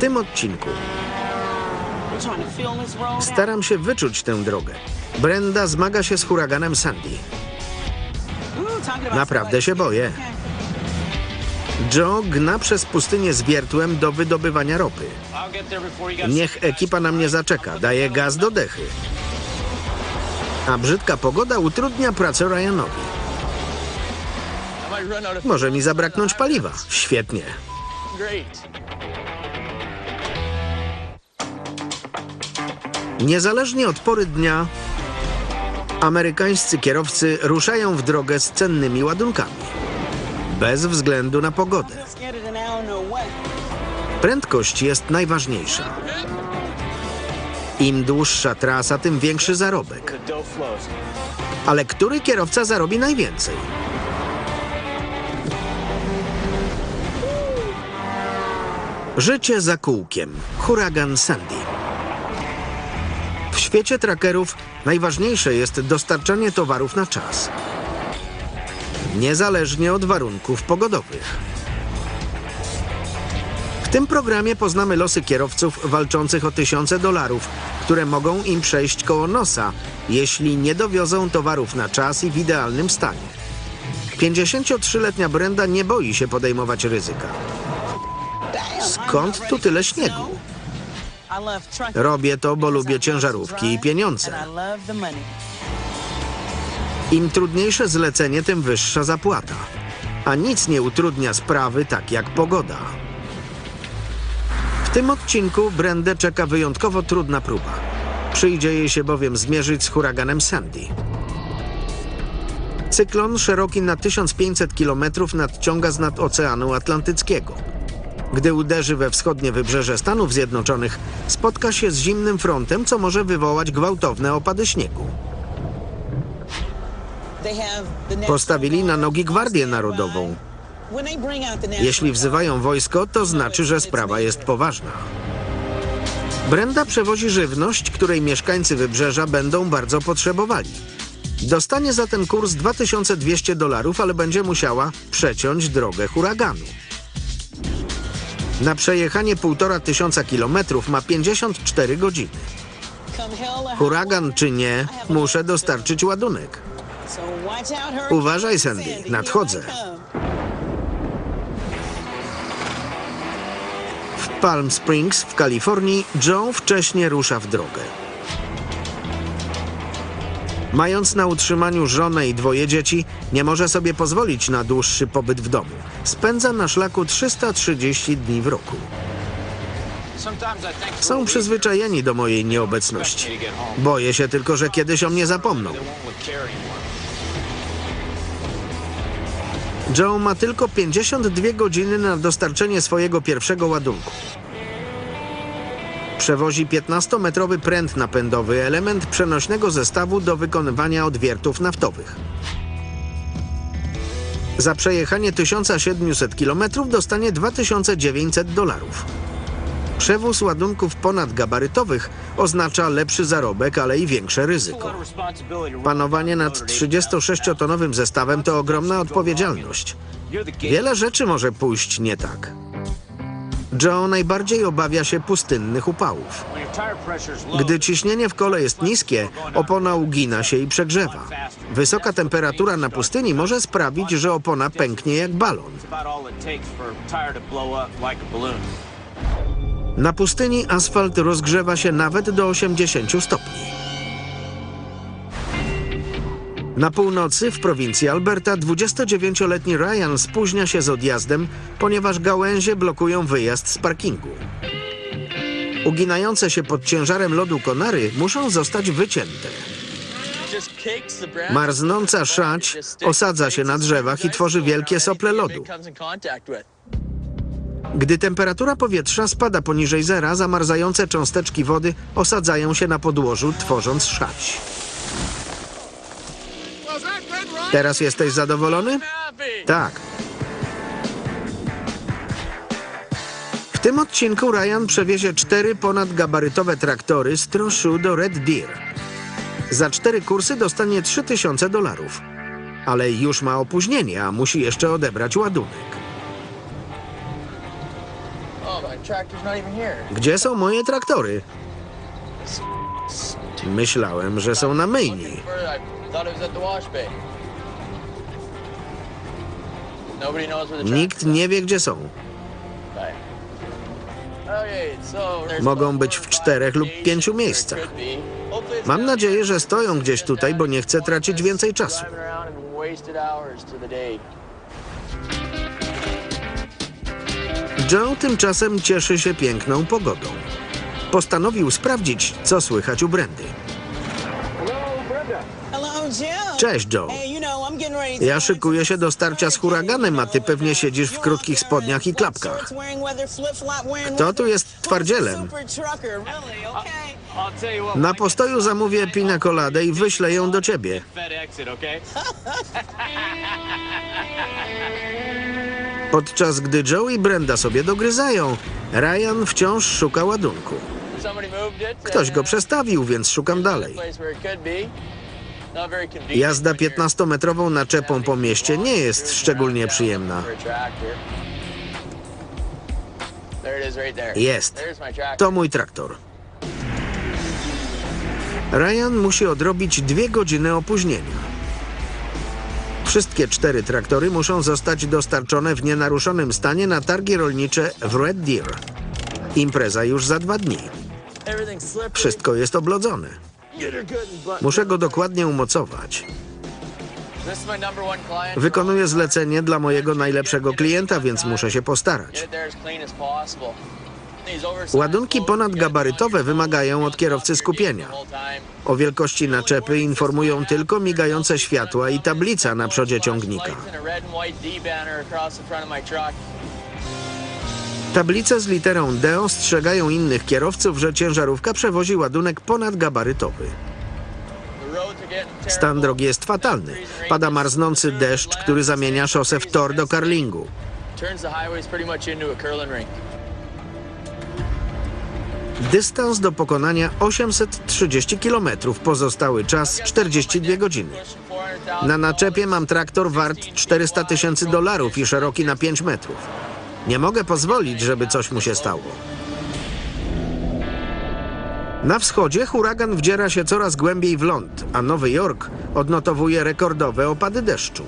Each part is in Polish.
tym odcinku staram się wyczuć tę drogę. Brenda zmaga się z huraganem Sandy. Naprawdę się boję. Joe gna przez pustynię z wiertłem do wydobywania ropy. Niech ekipa na mnie zaczeka, daje gaz do dechy. A brzydka pogoda utrudnia pracę Ryanowi. Może mi zabraknąć paliwa. Świetnie. Niezależnie od pory dnia, amerykańscy kierowcy ruszają w drogę z cennymi ładunkami. Bez względu na pogodę. Prędkość jest najważniejsza. Im dłuższa trasa, tym większy zarobek. Ale który kierowca zarobi najwięcej? Życie za kółkiem. Huragan Sandy. Świecie trackerów najważniejsze jest dostarczanie towarów na czas. Niezależnie od warunków pogodowych. W tym programie poznamy losy kierowców walczących o tysiące dolarów, które mogą im przejść koło nosa, jeśli nie dowiozą towarów na czas i w idealnym stanie. 53-letnia Brenda nie boi się podejmować ryzyka. Skąd tu tyle śniegu? Robię to, bo lubię ciężarówki i pieniądze. Im trudniejsze zlecenie, tym wyższa zapłata. A nic nie utrudnia sprawy tak jak pogoda. W tym odcinku Brendę czeka wyjątkowo trudna próba. Przyjdzie jej się bowiem zmierzyć z huraganem Sandy. Cyklon szeroki na 1500 km nadciąga z nad Oceanu Atlantyckiego. Gdy uderzy we wschodnie wybrzeże Stanów Zjednoczonych, spotka się z zimnym frontem, co może wywołać gwałtowne opady śniegu. Postawili na nogi Gwardię Narodową. Jeśli wzywają wojsko, to znaczy, że sprawa jest poważna. Brenda przewozi żywność, której mieszkańcy wybrzeża będą bardzo potrzebowali. Dostanie za ten kurs 2200 dolarów, ale będzie musiała przeciąć drogę huraganu. Na przejechanie półtora tysiąca kilometrów ma 54 godziny. Huragan czy nie, muszę dostarczyć ładunek. Uważaj, Sandy, nadchodzę. W Palm Springs w Kalifornii Joe wcześnie rusza w drogę. Mając na utrzymaniu żonę i dwoje dzieci, nie może sobie pozwolić na dłuższy pobyt w domu. Spędza na szlaku 330 dni w roku. Są przyzwyczajeni do mojej nieobecności. Boję się tylko, że kiedyś o mnie zapomną. Joe ma tylko 52 godziny na dostarczenie swojego pierwszego ładunku. Przewozi 15-metrowy pręt napędowy, element przenośnego zestawu do wykonywania odwiertów naftowych. Za przejechanie 1700 km dostanie 2900 dolarów. Przewóz ładunków ponadgabarytowych oznacza lepszy zarobek, ale i większe ryzyko. Panowanie nad 36-tonowym zestawem to ogromna odpowiedzialność. Wiele rzeczy może pójść nie tak. Joe najbardziej obawia się pustynnych upałów. Gdy ciśnienie w kole jest niskie, opona ugina się i przegrzewa. Wysoka temperatura na pustyni może sprawić, że opona pęknie jak balon. Na pustyni asfalt rozgrzewa się nawet do 80 stopni. Na północy, w prowincji Alberta, 29-letni Ryan spóźnia się z odjazdem, ponieważ gałęzie blokują wyjazd z parkingu. Uginające się pod ciężarem lodu konary muszą zostać wycięte. Marznąca szać osadza się na drzewach i tworzy wielkie sople lodu. Gdy temperatura powietrza spada poniżej zera, zamarzające cząsteczki wody osadzają się na podłożu, tworząc szać. Teraz jesteś zadowolony? Tak. W tym odcinku Ryan przewiezie cztery ponadgabarytowe traktory z Troshu do Red Deer. Za cztery kursy dostanie 3000 dolarów. Ale już ma opóźnienie, a musi jeszcze odebrać ładunek. Gdzie są moje traktory? Myślałem, że są na myjni. Nikt nie wie, gdzie są. Mogą about być w czterech lub pięciu miejscach. Mam nadzieję, że stoją gdzieś tutaj, bo nie chcę tracić więcej czasu. Joe tymczasem cieszy się piękną pogodą. Postanowił sprawdzić, co słychać u Jim. Cześć, Joe. Ja szykuję się do starcia z huraganem, a ty pewnie siedzisz w krótkich spodniach i klapkach. Kto tu jest twardzielem? Na postoju zamówię pina coladę i wyślę ją do ciebie. Podczas gdy Joe i Brenda sobie dogryzają, Ryan wciąż szuka ładunku. Ktoś go przestawił, więc szukam dalej. Jazda when you're 15-metrową naczepą po mieście nie jest szczególnie przyjemna. Jest. To mój traktor. Ryan musi odrobić dwie godziny opóźnienia. Wszystkie cztery traktory muszą zostać dostarczone w nienaruszonym stanie na targi rolnicze w Red Deer. Impreza już za dwa dni. Wszystko jest oblodzone. Muszę go dokładnie umocować. Wykonuję zlecenie dla mojego najlepszego klienta, więc muszę się postarać. Ładunki ponadgabarytowe wymagają od kierowcy skupienia. O wielkości naczepy informują tylko migające światła i tablica na przodzie ciągnika. Tablice z literą D ostrzegają innych kierowców, że ciężarówka przewozi ładunek ponadgabarytowy. Stan drogi jest fatalny. Pada marznący deszcz, który zamienia szosę w tor do karlingu. Dystans do pokonania 830 km, pozostały czas 42 godziny. Na naczepie mam traktor wart 400 tysięcy dolarów i szeroki na 5 metrów. Nie mogę pozwolić, żeby coś mu się stało. Na wschodzie huragan wdziera się coraz głębiej w ląd, a Nowy Jork odnotowuje rekordowe opady deszczu.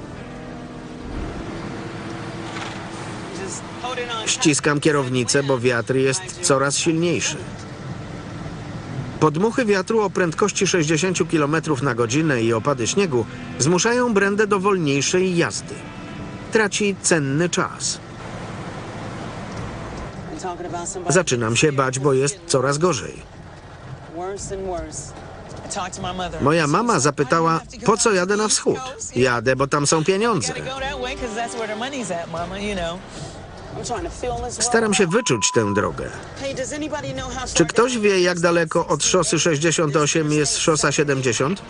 Ściskam kierownicę, bo wiatr jest coraz silniejszy. Podmuchy wiatru o prędkości 60 km na godzinę i opady śniegu zmuszają Brendę do wolniejszej jazdy. Traci cenny czas. Zaczynam się bać, bo jest coraz gorzej. Moja mama zapytała, "Why do you have to go po co jadę na wschód. Jadę, bo tam są pieniądze. Staram się wyczuć tę drogę. Czy ktoś wie, jak daleko od szosy 68 jest szosa 70?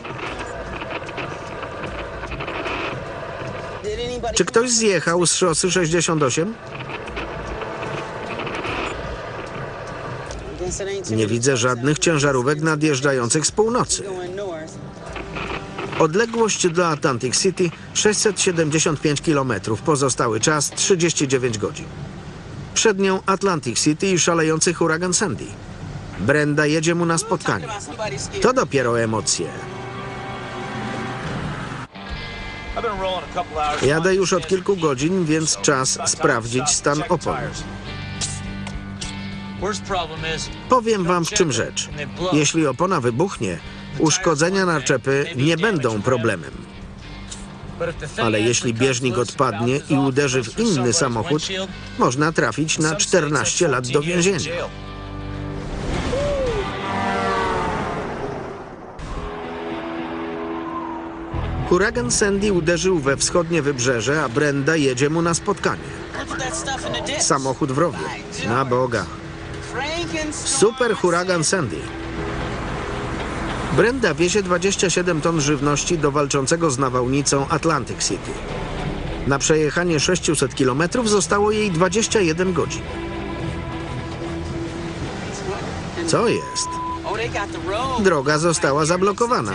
Did anybody Czy ktoś zjechał z szosy 68? Nie widzę żadnych ciężarówek nadjeżdżających z północy. Odległość do Atlantic City 675 km, pozostały czas 39 godzin. Przed nią Atlantic City i szalejący huragan Sandy. Brenda jedzie mu na spotkanie. To dopiero emocje. Jadę już od kilku godzin, więc czas sprawdzić stan opon. Powiem wam w czym rzecz. Jeśli opona wybuchnie, uszkodzenia naczepy nie będą problemem. Ale jeśli bieżnik odpadnie i uderzy w inny samochód, można trafić na 14 lat do więzienia. Huragan Sandy uderzył we wschodnie wybrzeże, a Brenda jedzie mu na spotkanie. Samochód w rowie. Na Boga. Super huragan Sandy. Brenda wiezie 27 ton żywności do walczącego z nawałnicą Atlantic City. Na przejechanie 600 km zostało jej 21 godzin. Co jest? Droga została zablokowana.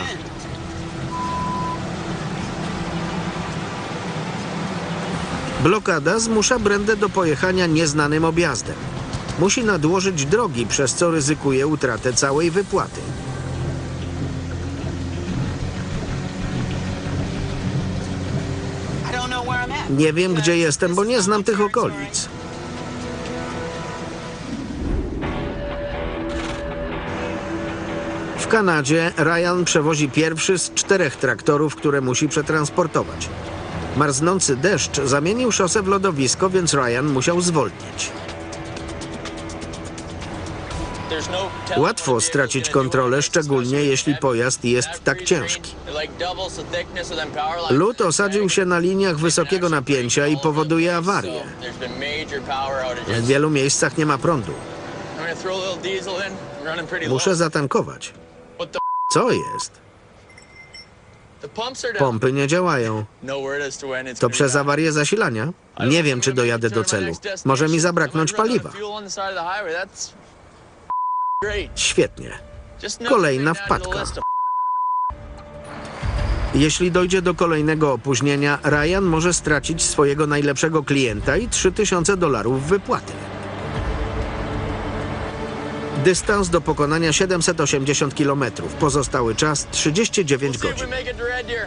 Blokada zmusza Brendę do pojechania nieznanym objazdem. Musi nadłożyć drogi, przez co ryzykuje utratę całej wypłaty. Nie wiem, gdzie jestem, bo nie znam tych okolic. W Kanadzie Ryan przewozi pierwszy z czterech traktorów, które musi przetransportować. Marznący deszcz zamienił szosę w lodowisko, więc Ryan musiał zwolnić. Łatwo stracić kontrolę, szczególnie jeśli pojazd jest tak ciężki. Lód osadził się na liniach wysokiego napięcia i powoduje outages. W wielu miejscach nie ma prądu. Muszę zatankować. Co jest? Pompy nie działają. To przez awarię zasilania? Nie wiem, czy dojadę do celu. Może mi zabraknąć paliwa. Świetnie. Kolejna wpadka. Jeśli dojdzie do kolejnego opóźnienia, Ryan może stracić swojego najlepszego klienta i 3000 dolarów wypłaty. Dystans do pokonania 780 km. Pozostały czas 39 godzin.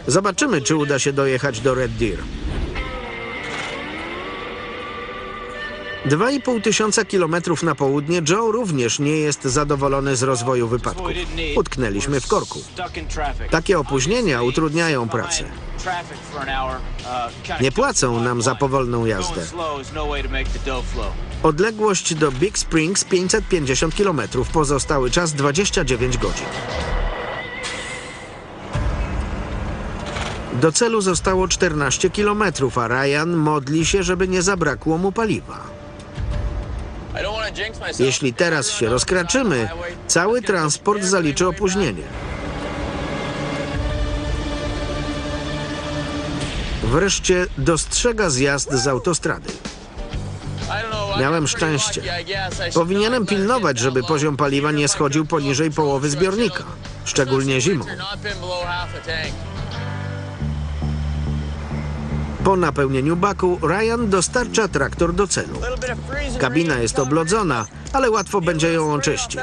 Zobaczymy, czy uda się dojechać do Red Deer. 2,5 tysiąca kilometrów na południe Joe również nie jest zadowolony z rozwoju wypadku. Utknęliśmy w korku. Takie opóźnienia utrudniają pracę. Nie płacą nam za powolną jazdę. Odległość do Big Springs 550 km, pozostały czas 29 godzin. Do celu zostało 14 km, a Ryan modli się, żeby nie zabrakło mu paliwa. Jeśli teraz się rozkraczymy, cały transport zaliczy opóźnienie. Wreszcie dostrzega zjazd z autostrady. Miałem szczęście. Powinienem pilnować, żeby poziom paliwa nie schodził poniżej połowy zbiornika, szczególnie zimą. Po napełnieniu baku Ryan dostarcza traktor do celu. Kabina jest oblodzona, ale łatwo będzie ją oczyścić.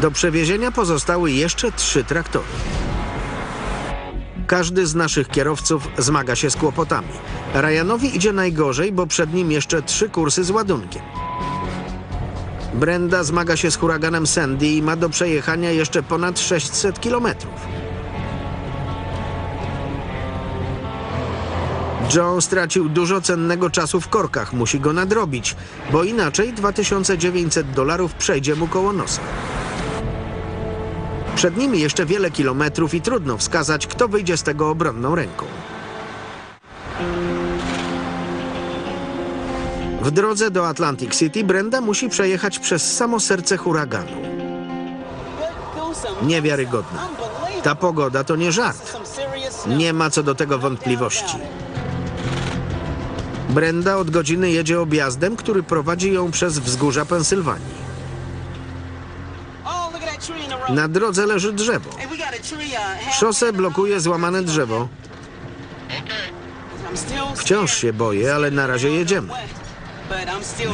Do przewiezienia pozostały jeszcze trzy traktory. Każdy z naszych kierowców zmaga się z kłopotami. Ryanowi idzie najgorzej, bo przed nim jeszcze trzy kursy z ładunkiem. Brenda zmaga się z huraganem Sandy i ma do przejechania jeszcze ponad 600 kilometrów. Joe stracił dużo cennego czasu w korkach, musi go nadrobić, bo inaczej 2900 dolarów przejdzie mu koło nosa. Przed nimi jeszcze wiele kilometrów i trudno wskazać, kto wyjdzie z tego obronną ręką. W drodze do Atlantic City Brenda musi przejechać przez samo serce huraganu. Niewiarygodne. Ta pogoda to nie żart. Nie ma co do tego wątpliwości. Brenda od godziny jedzie objazdem, który prowadzi ją przez wzgórza Pensylwanii. Na drodze leży drzewo. Szosę blokuje złamane drzewo. Wciąż się boję, ale na razie jedziemy.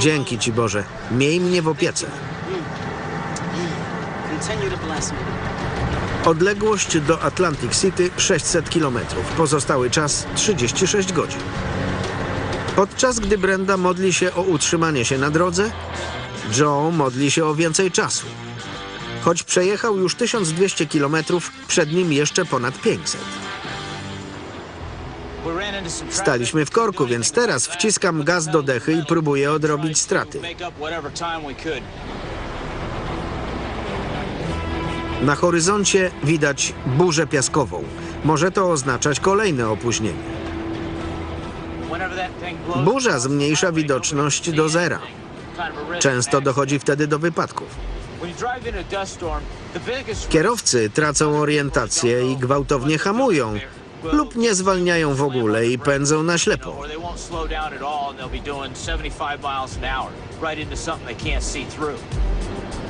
Dzięki Ci Boże. Miej mnie w opiece. Odległość do Atlantic City 600 km. Pozostały czas 36 godzin. Podczas gdy Brenda modli się o utrzymanie się na drodze, Joe modli się o więcej czasu. Choć przejechał już 1200 km, przed nim jeszcze ponad 500. Staliśmy w korku, więc teraz wciskam gaz do dechy i próbuję odrobić straty. Na horyzoncie widać burzę piaskową. Może to oznaczać kolejne opóźnienie. Burza zmniejsza widoczność do zera. Często dochodzi wtedy do wypadków. Kierowcy tracą orientację i gwałtownie hamują lub nie zwalniają w ogóle i pędzą na ślepo.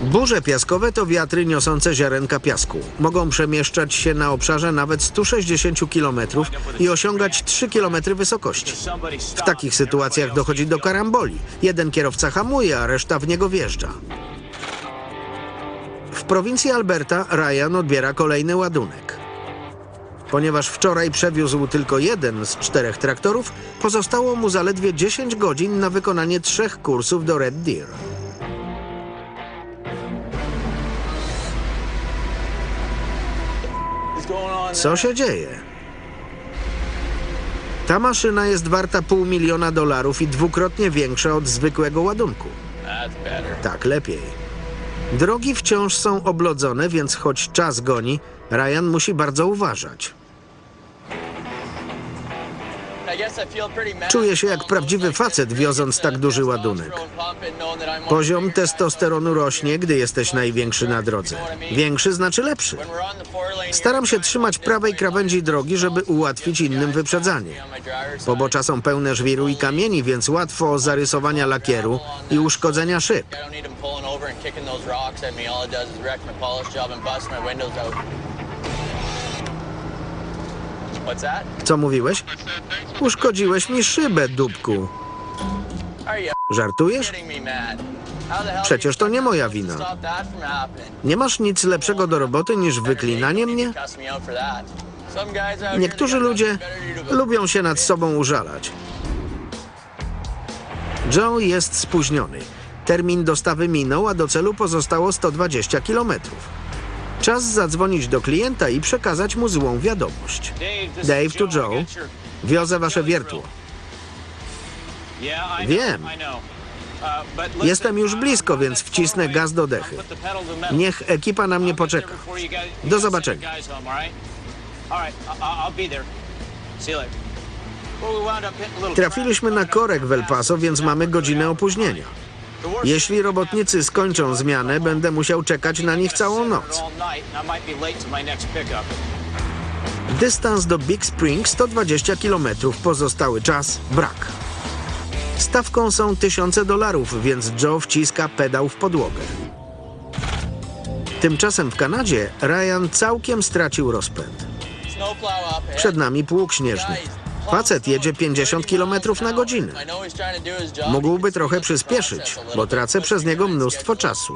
Burze piaskowe to wiatry niosące ziarenka piasku. Mogą przemieszczać się na obszarze nawet 160 km i osiągać 3 km wysokości. W takich sytuacjach dochodzi do karamboli. Jeden kierowca hamuje, a reszta w niego wjeżdża. W prowincji Alberta Ryan odbiera kolejny ładunek. Ponieważ wczoraj przewiózł tylko jeden z czterech traktorów, pozostało mu zaledwie 10 godzin na wykonanie trzech kursów do Red Deer. Co się dzieje? Ta maszyna jest warta pół miliona dolarów i dwukrotnie większa od zwykłego ładunku. Tak, lepiej. Drogi wciąż są oblodzone, więc choć czas goni, Ryan musi bardzo uważać. Czuje się jak prawdziwy facet, wioząc tak duży ładunek. Poziom testosteronu rośnie, gdy jesteś największy na drodze. Większy znaczy lepszy. Staram się trzymać prawej krawędzi drogi, żeby ułatwić innym wyprzedzanie. Pobocza są pełne żwiru i kamieni, więc łatwo zarysowania lakieru i uszkodzenia szyb. Co mówiłeś? Uszkodziłeś mi szybę, dupku. Żartujesz? Przecież to nie moja wina. Nie masz nic lepszego do roboty niż wyklinanie mnie? Niektórzy ludzie lubią się nad sobą użalać. Joe jest spóźniony. Termin dostawy minął, a do celu pozostało 120 kilometrów. Czas zadzwonić do klienta i przekazać mu złą wiadomość. Dave, to Joe. Wiozę wasze wiertło. Wiem. Uh, Jestem już I'm blisko, więc wcisnę gaz do dechy. Niech ekipa na mnie poczeka. Do zobaczenia. Trafiliśmy na korek w El Paso, więc mamy godzinę opóźnienia. Jeśli robotnicy skończą zmianę, będę musiał czekać na nich całą noc. Dystans do Big Spring 120 km, pozostały czas brak. Stawką są tysiące dolarów, więc Joe wciska pedał w podłogę. Tymczasem w Kanadzie Ryan całkiem stracił rozpęd. Przed nami pług śnieżny. Facet jedzie 50 km na godzinę. Mógłby trochę przyspieszyć, bo tracę przez niego mnóstwo czasu.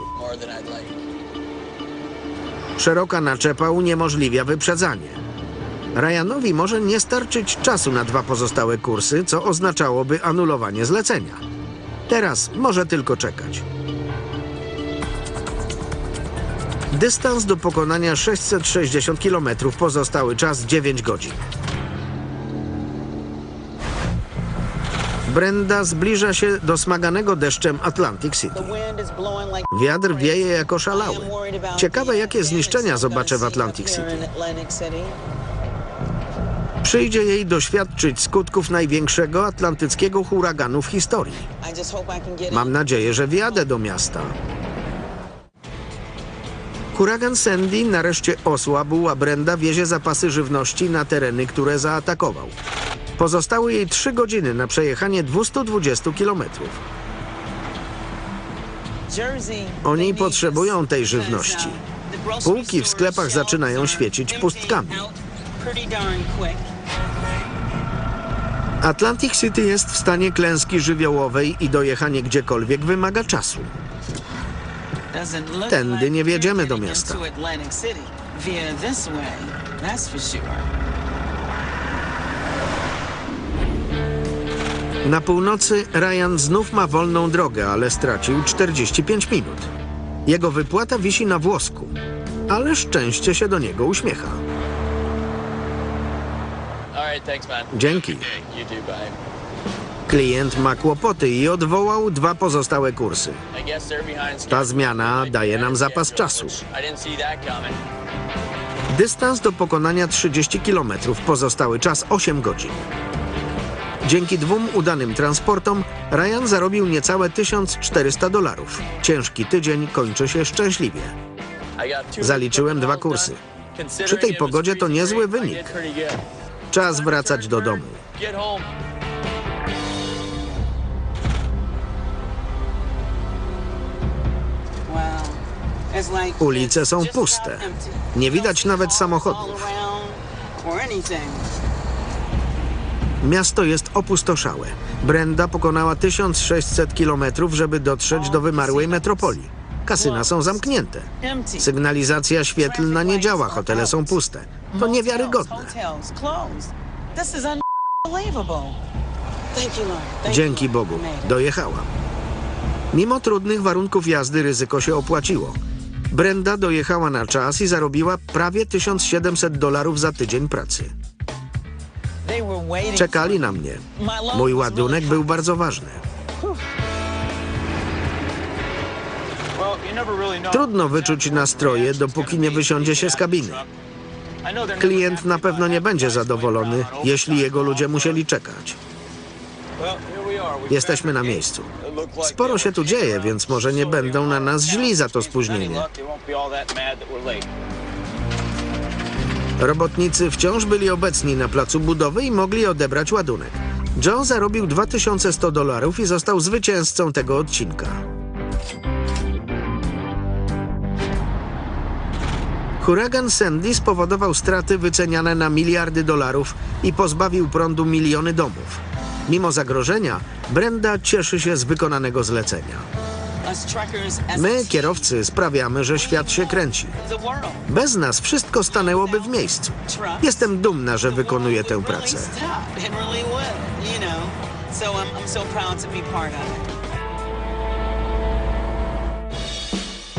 Szeroka naczepa uniemożliwia wyprzedzanie. Ryanowi może nie starczyć czasu na dwa pozostałe kursy, co oznaczałoby anulowanie zlecenia. Teraz może tylko czekać. Dystans do pokonania 660 km, pozostały czas 9 godzin. Brenda zbliża się do smaganego deszczem Atlantic City. Wiatr wieje jako szalały. Ciekawe, jakie zniszczenia zobaczę w Atlantic City. Przyjdzie jej doświadczyć skutków największego atlantyckiego huraganu w historii. Mam nadzieję, że wjadę do miasta. Huragan Sandy nareszcie osłabł, a Brenda wiezie zapasy żywności na tereny, które zaatakował. Pozostały jej trzy godziny na przejechanie 220 kilometrów. Oni potrzebują tej żywności. uh, Półki w sklepach zaczynają świecić pustkami. Atlantic City jest w stanie klęski żywiołowej i dojechanie gdziekolwiek wymaga czasu. Tędy nie wjedziemy do miasta. Na północy Ryan znów ma wolną drogę, ale stracił 45 minut. Jego wypłata wisi na włosku, ale szczęście się do niego uśmiecha. Dzięki. Klient ma kłopoty i odwołał dwa pozostałe kursy. Ta zmiana daje nam zapas czasu. Dystans do pokonania 30 km, pozostały czas 8 godzin. Dzięki dwóm udanym transportom Ryan zarobił niecałe 1400 dolarów. Ciężki tydzień kończy się szczęśliwie. Zaliczyłem dwa kursy. Przy tej pogodzie to niezły wynik. Czas wracać do domu. Ulice są puste. Nie widać nawet samochodów. Miasto jest opustoszałe. Brenda pokonała 1600 kilometrów, żeby dotrzeć do wymarłej metropolii. Kasyna są zamknięte. Sygnalizacja świetlna nie działa, hotele są puste. To niewiarygodne. Dzięki. Bogu, dojechałam. Mimo trudnych warunków jazdy ryzyko się opłaciło. Brenda dojechała na czas i zarobiła prawie 1700 dolarów za tydzień pracy. Czekali na mnie. Mój ładunek był bardzo ważny. Trudno wyczuć nastroje, dopóki nie wysiądzie się z kabiny. Klient na pewno nie będzie zadowolony, jeśli jego ludzie musieli czekać. Jesteśmy na miejscu. Sporo się tu dzieje, więc może nie będą na nas źli za to spóźnienie. Robotnicy wciąż byli obecni na placu budowy i mogli odebrać ładunek. Joe zarobił 2100 dolarów i został zwycięzcą tego odcinka. Huragan Sandy spowodował straty wyceniane na miliardy dolarów i pozbawił prądu miliony domów. Mimo zagrożenia, Brenda cieszy się z wykonanego zlecenia. My, kierowcy, sprawiamy, że świat się kręci. Bez nas wszystko stanęłoby w miejscu. Jestem dumna, że wykonuję tę pracę. So I'm, I'm so proud to be part of it.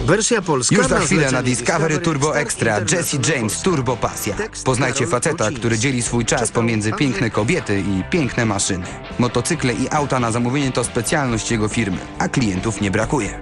Wersja polska Już za chwilę na Discovery Turbo Extra Jesse James. Turbo Pasja. Poznajcie faceta, który dzieli swój czas pomiędzy piękne kobiety i piękne maszyny. Motocykle i auta na zamówienie to specjalność jego firmy, a klientów nie brakuje.